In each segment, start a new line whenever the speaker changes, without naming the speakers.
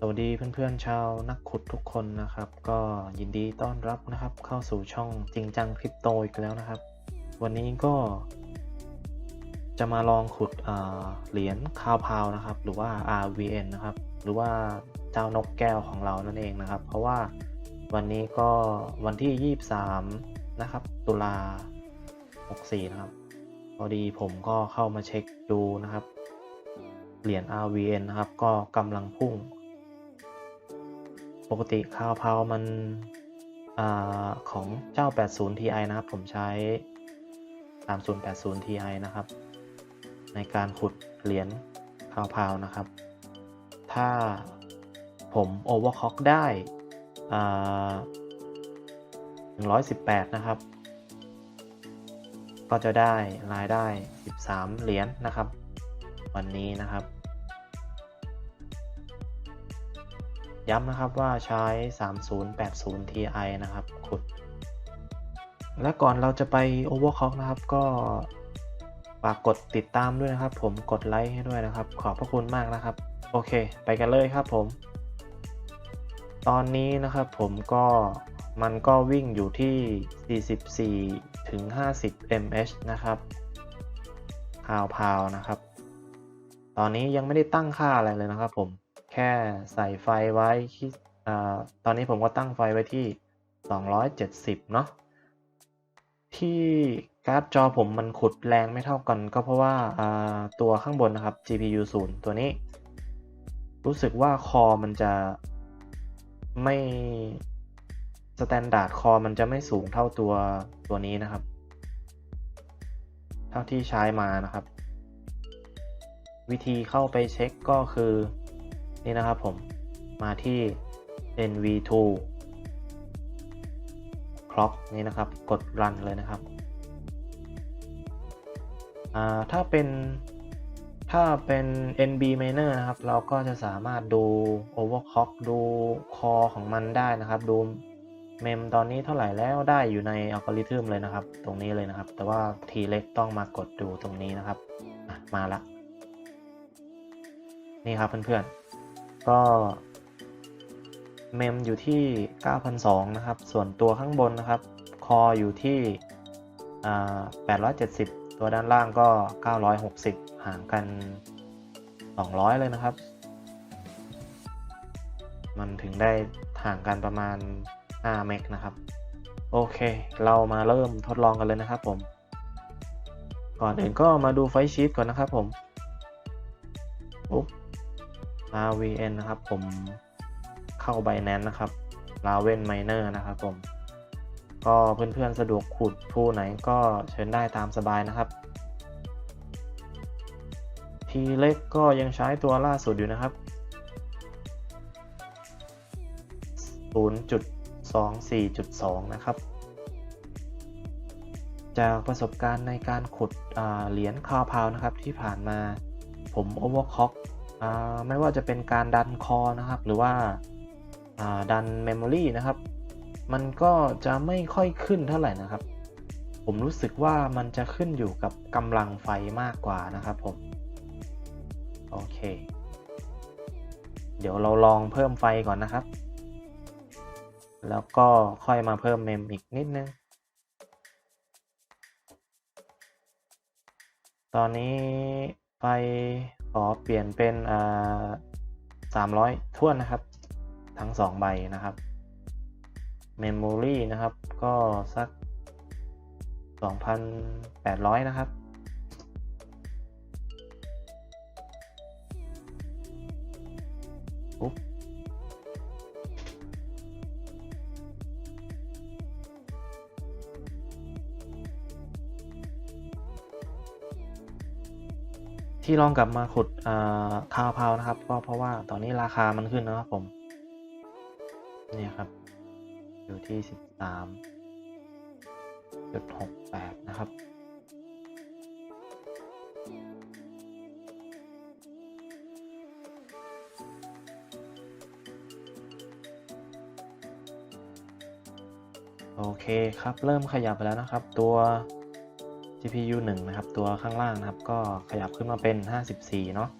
สวัสดีเพื่อนๆชาวนักขุดทุกคนนะครับ ก็ยินดีต้อนรับนะครับ เข้าสู่ช่องจริงจังคริปโตอีกแล้วนะครับ วันนี้ก็ จะมาลองขุดเหรียญคาวพาวนะครับ หรือว่า RVN นะครับ หรือว่าเจ้านกแก้วของเรานั่นเองนะครับ เพราะว่าวันนี้ก็วันที่ 23 นะครับ ตุลา 64 นะครับ พอดีผมก็เข้ามาเช็คดูนะครับเหรียญ RVN นะครับ ก็กำลังพุ่ง ปกติคาวเพามันอของเจ้า 80 Ti นะครับ ผมใช้ 3080 Ti นะครับ ในการขุดเหรียญคาวพาวนะครับ ถ้าผมโอเวอร์ค k อกได้118 นะครับ ก็จะได้รายได้ 13 เหรียญนะครับ วันนี้นะครับ ย้ำนะครับว่าใช้ 3080 Ti นะครับขุด และก่อนเราจะไป Overclock นะครับ ก็ฝากกดติดตามด้วยนะครับ ผมกดไลค์ให้ด้วยนะครับ ขอบพระคุณมากนะครับ โอเค ไปกันเลยครับผม ตอนนี้นะครับผมก็มันก็วิ่งอยู่ที่ 44 ถึง 50 mH นะครับพาวพาวนะครับ ตอนนี้ยังไม่ได้ตั้งค่าอะไรเลยนะครับผม แค่ใส่ไฟไว้ที่ตอนนี้ผมก็ตั้งไฟไว้ที่ 270 เนาะที่การ์ดจอผมมันขุดแรงไม่เท่ากันก็เพราะว่าอ่าตัวข้างบนนะครับ GPU 0 ตัวนี้ รู้สึกว่าคอมันจะไม่สแตนดาร์ดคอมันจะไม่สูงเท่าตัวตัวนี้นะครับ เท่าที่ใช้มานะครับ วิธีเข้าไปเช็คก็คือ นี่นะครับผมมาที่ nv2 clock นี่นะครับกด run เลยนะครับอ่าถ้าเป็นถ้าเป็น nb miner นะครับ เราก็จะสามารถดู overclock ดูคอของมันได้นะครับ ดูเมมตอนนี้เท่าไหร่แล้วได้อยู่ในอัลกอริทึมเลยนะครับ ตรงนี้เลยนะครับ แต่ว่าทีเล็กต้องมากดดูตรงนี้นะครับมาละ นี่ครับเพื่อนๆ ก็เมมอยู่ที่ 9,200 นะครับ ส่วนตัวข้างบนนะครับ คออยู่ที่อ่า870 ตัวด้านล่างก็ 960 ห่างกัน 200 เลยนะครับ มันถึงได้ห่างกันประมาณ 5 เมกนะครับ โอเค เรามาเริ่มทดลองกันเลยนะครับผม ก่อนอื่นก็มาดูไฟชีตก่อนนะครับผม ปุ๊บ RVN นะครับ ผมเข้า Binance นะครับ Raven Miner นะครับผม ก็เพื่อนๆสะดวกขุดผู้ไหนก็เชิญได้ตามสบายนะครับ ทีเล็กก็ยังใช้ตัวล่าสุดอยู่นะครับ 0.24.2 นะครับ จากประสบการณ์ในการขุดเหรียญคาวพาวนะครับที่ผ่านมาผมโอเวอร์คอก ไม่ว่าจะเป็นการดันคอนะครับ หรือว่าาดันเมมโมรีนะครับ มันก็จะไม่ค่อยขึ้นเท่าไหร่นะครับ ผมรู้สึกว่ามันจะขึ้นอยู่กับกำลังไฟมากกว่านะครับผม โอเค เดี๋ยวเราลองเพิ่มไฟก่อนนะครับ แล้วก็ค่อยมาเพิ่มเมมอีกนิดนึง ตอนนี้ ไปขอเปลี่ยนเป็นอ่าสามร้อยท่วนนะครับ ทั้งสองใบนะครับ Memory นะครับ ก็สัก 2,800 นะครับ อุ๊บ ที่ลองกลับมาขุดคาวเพานะครับ ก็เพราะว่าตอนนี้ราคามันขึ้นนะครับผมเนี่ยครับ อยู่ที่ 13.68 นะครับโอเคครับ เริ่มขยับไปแล้วนะครับ ตัว GPU 1 นะครับ ตัวข้างล่างนะครับ ก็ขยับขึ้นมาเป็น 54 เนาะ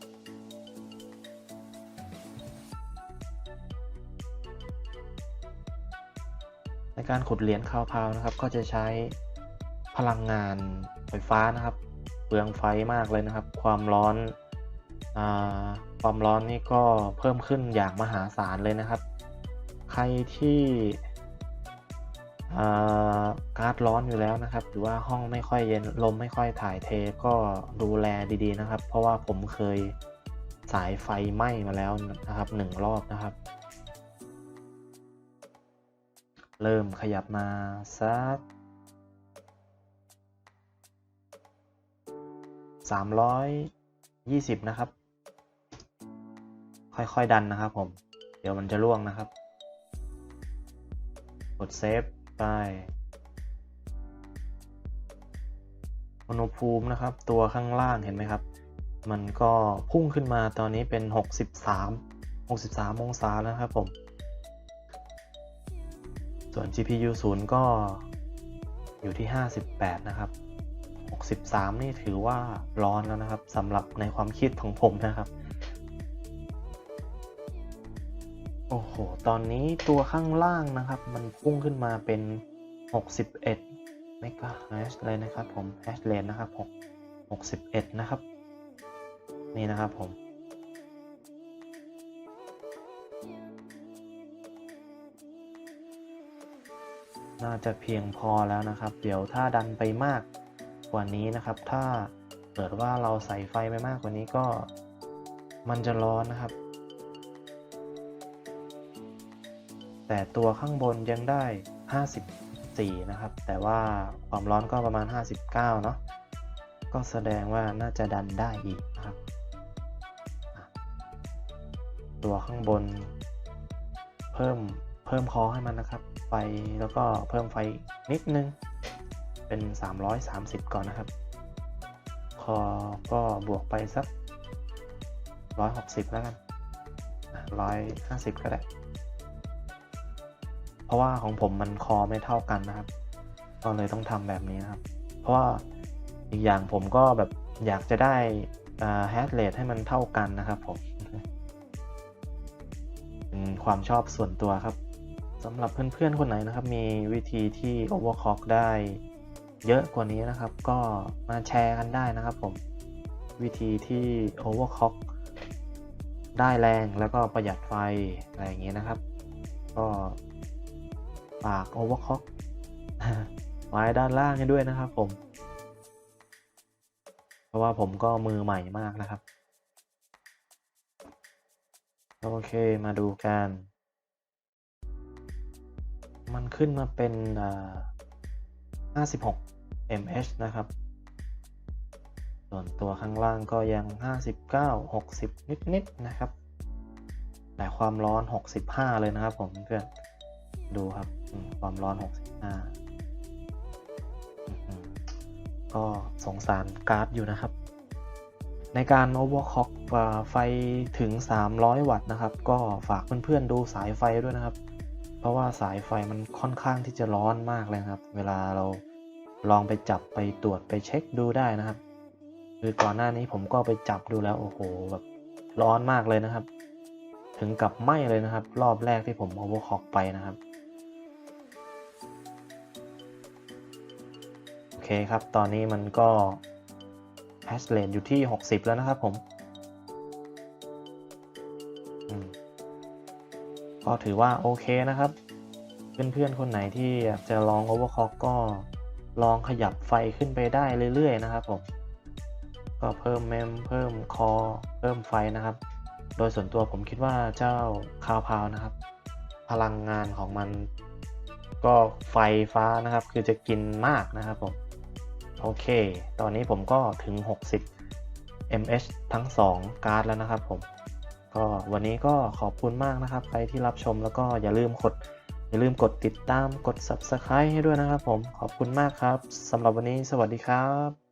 ในการขุดเหรียญคาวพาวนะครับ ก็จะใช้พลังงานไฟฟ้านะครับ เปลืองไฟมากเลยนะครับ ความร้อนอความร้อนนี่ก็เพิ่มขึ้นอย่างมหาศาลเลยนะครับ ใครที่ การ์ดร้อนอยู่แล้วนะครับ หรือว่าห้องไม่ค่อยเย็นลมไม่ค่อยถ่ายเทก็ดูแลดีๆนะครับ เพราะว่าผมเคยสายไฟไหม้มาแล้วนะครับหนึ่งรอบนะครับ เริ่มขยับมาสักสามร้อยยี่สิบนะครับ ค่อยๆดันนะครับผม เดี๋ยวมันจะล่วงนะครับ กดเซฟ ไป อุณหภูมินะครับ ตัวข้างล่างเห็นไหมครับ มันก็พุ่งขึ้นมาตอนนี้เป็น 63 63 องศาแล้วครับผม ส่วน GPU 0 ก็อยู่ที่ 58 นะครับ 63 นี่ถือว่าร้อนแล้วนะครับสำหรับในความคิดของผมนะครับ โอ้โห ตอนนี้ตัวข้างล่างนะครับ มันพุ่งขึ้นมาเป็น 61เมกะแฮชเลยนะครับผมแฮชเลนนะครับ6 61 นะครับ นี่นะครับผมน่าจะเพียงพอแล้วนะครับ เดี๋ยวถ้าดันไปมากกว่านี้นะครับ ถ้าเกิดว่าเราใส่ไฟไปมากกว่านี้ก็มันจะร้อนนะครับ แต่ตัวข้างบนยังได้ 54 นะครับ แต่ว่าความร้อนก็ประมาณ 59 เนาะก็แสดงว่าน่าจะดันได้อีกนะครับ ตัวข้างบน เพิ่มเพิ่มคอให้มันนะครับ ไฟแล้วก็เพิ่มไฟนิดนึง เป็น 330 ก่อนนะครับ คอก็บวกไปสัก 160 แล้วกัน 150 ก็ได้ เพราะว่าของผมมันคอไม่เท่ากันนะครับ ก็เลยต้องทำแบบนี้นะครับ เพราะว่าอีกอย่างผมก็แบบอยากจะได้แฮชเรทให้มันเท่ากันนะครับผมเป็นความชอบส่วนตัวครับสำหรับเพื่อนๆคนไหนนะครับ มีวิธีที่ overclock ได้เยอะกว่านี้นะครับ ก็มาแชร์กันได้นะครับผม วิธีที่ overclock ได้แรงแล้วก็ประหยัดไฟอะไรอย่างนี้ยนะครับ ก็ ฝาก overclock ไว้ด้านล่างให้ด้วยนะครับผม เพราะว่าผมก็มือใหม่มากนะครับ โอเคมาดูกัน มันขึ้นมาเป็นอ่า56 mH นะครับ ส่วนตัวข้างล่างก็ยัง 59 60 นิดๆนะครับแต่ความร้อน 65 เลยนะครับผมเพื่อน ดูครับความร้อน 65อื้อหือก็สงสารการ์ดอยู่นะครับ ในการ overclock อ่าไฟถึง 300 วัตต์นะครับ ก็ฝากเพื่อนๆดูสายไฟด้วยนะครับ เพราะว่าสายไฟมันค่อนข้างที่จะร้อนมากเลยครับ เวลาเราลองไปจับไปตรวจไปเช็คดูได้นะครับ คือก่อนหน้านี้ผมก็ไปจับดูแล้วโอ้โหแบบร้อนมากเลยนะครับ ถึงกับไหม้เลยนะครับ รอบแรกที่ผม overclock ไปนะครับ เคครับ ตอนนี้มันก็ hash rate อยู่ที่ 60 แล้วนะครับผมอืมก็ถือว่าโอเคนะครับ เพื่อนๆคนไหนที่อยากจะลอง overclock ก็ลองขยับไฟขึ้นไปได้เรื่อยๆนะครับผม ก็เพิ่มเมมเพิ่มคอ เพิ่มไฟนะครับ โดยส่วนตัวผมคิดว่าเจ้าคาวพาวนะครับ พลังงานของมันก็ไฟฟ้านะครับ คือจะกินมากนะครับผม โอเค ตอนนี้ผมก็ถึง 60 mH ทั้ง 2 การ์ดแล้วนะครับผม ก็วันนี้ก็ขอบคุณมากนะครับ ใครที่รับชมแล้วก็อย่าลืมกดอย่าลืมกดติดตามกด Subscribe ให้ด้วยนะครับผม ขอบคุณมากครับสำหรับวันนี้สวัสดีครับ